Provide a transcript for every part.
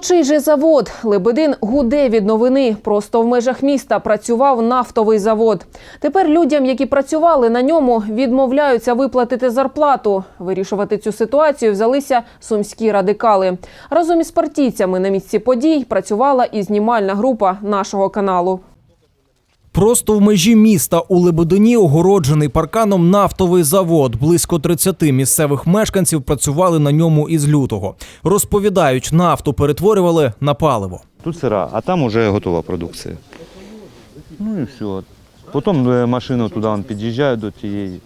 То же завод? Лебедин гуде від новини. Просто в межах міста працював нафтовий завод. Тепер людям, які працювали на ньому, відмовляються виплатити зарплату. Вирішувати цю ситуацію взялися сумські радикали. Разом із партійцями на місці подій працювала і знімальна група нашого каналу. Просто в межі міста у Лебедині огороджений парканом нафтовий завод. Близько 30 місцевих мешканців працювали на ньому із лютого. Розповідають, нафту перетворювали на паливо. Тут сира, а там вже готова продукція. Ну і все. Потім е, машину туди під'їжджають до тієї,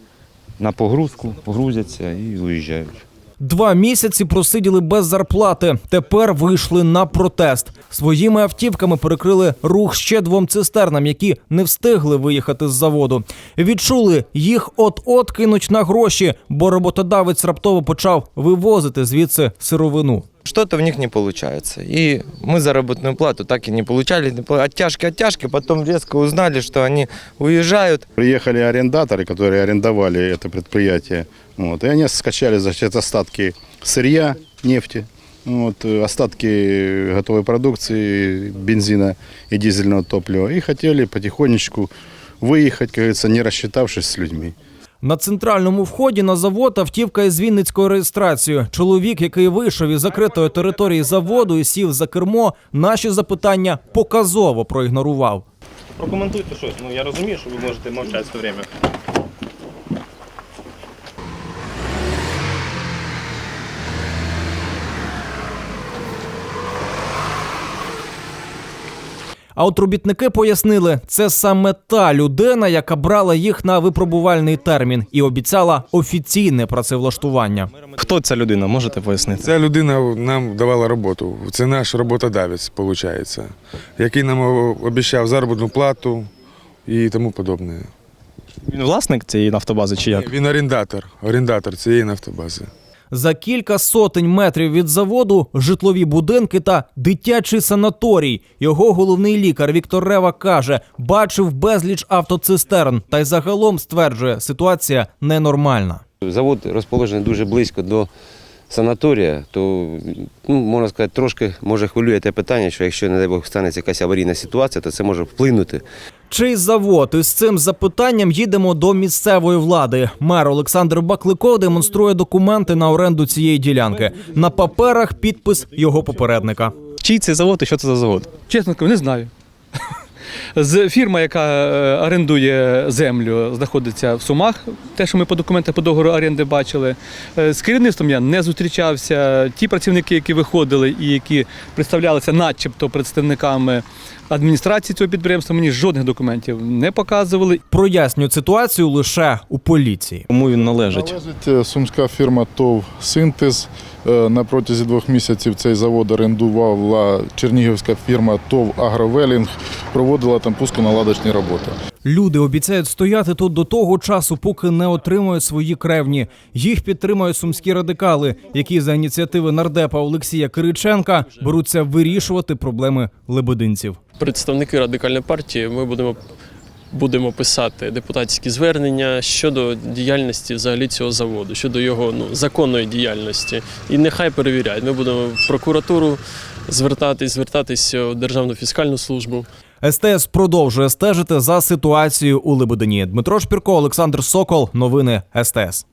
на погрузку, грузяться і уїжджають. Два місяці просиділи без зарплати. Тепер вийшли на протест. Своїми автівками перекрили рух ще двом цистернам, які не встигли виїхати з заводу. Відчули, їх от-от кинуть на гроші, бо роботодавець раптово почав вивозити звідси сировину. Что-то в них не получается. И мы заработную плату так и не получали. Оттяжки, оттяжки. Потом резко узнали, что они уезжают. Приехали арендаторы, которые арендовали это предприятие. Вот, и они скачали значит, остатки сырья, нефти, вот, э, остатки готовой продукции, бензина и дизельного топлива. И хотели потихонечку выехать, как говорится, не рассчитавшись с людьми. На центральному вході на завод автівка із Вінницькою реєстрацією. Чоловік, який вийшов із закритої території заводу і сів за кермо, наші запитання показово проігнорував. Прокоментуйте щось. Ну я розумію, що ви можете мовчати все время. А от робітники пояснили, це саме та людина, яка брала їх на випробувальний термін і обіцяла офіційне працевлаштування. Хто ця людина? Можете пояснити? Ця людина нам давала роботу. Це наш роботодавець, виходить, який нам обіцяв заробітну плату і тому подобне. Він власник цієї нафтобази чи як? Він орендатор, орендатор цієї нафтобази. За кілька сотень метрів від заводу житлові будинки та дитячий санаторій. Його головний лікар Віктор Рева каже, бачив безліч автоцистерн та й загалом стверджує, ситуація ненормальна. Завод розположений дуже близько до санаторія, то ну, можна сказати, трошки може хвилює те питання, що якщо, не дай Бог, станеться якась аварійна ситуація, то це може вплинути Чий завод із цим запитанням їдемо до місцевої влади. Мер Олександр Баклико демонструє документи на оренду цієї ділянки. На паперах підпис його попередника. Чий це завод і що це за завод? Чесно кажу, не знаю. З фірма, яка е, орендує землю, знаходиться в Сумах. Те, що ми по документах по договору оренди бачили. Е, З керівництвом я не зустрічався. Ті працівники, які виходили і які представлялися, начебто, представниками адміністрації цього підприємства, мені жодних документів не показували. Прояснюють ситуацію лише у поліції. Кому він належить? Належить е, сумська фірма ТОВ Синтез. Е, На протязі двох місяців цей завод орендувала чернігівська фірма ТОВ Агровелінг, проводила там пусконаладочні роботи. Люди обіцяють стояти тут до того часу, поки не отримають свої кревні. Їх підтримують сумські радикали, які за ініціативи нардепа Олексія Кириченка беруться вирішувати проблеми лебединців. представники радикальної партії ми будемо, будемо писати депутатські звернення щодо діяльності взагалі цього заводу, щодо його ну, законної діяльності. І нехай перевіряють. Ми будемо в прокуратуру звертатись, звертатись в Державну фіскальну службу. СТС продовжує стежити за ситуацією у Лебедині. Дмитро Шпірко, Олександр Сокол. Новини СТС.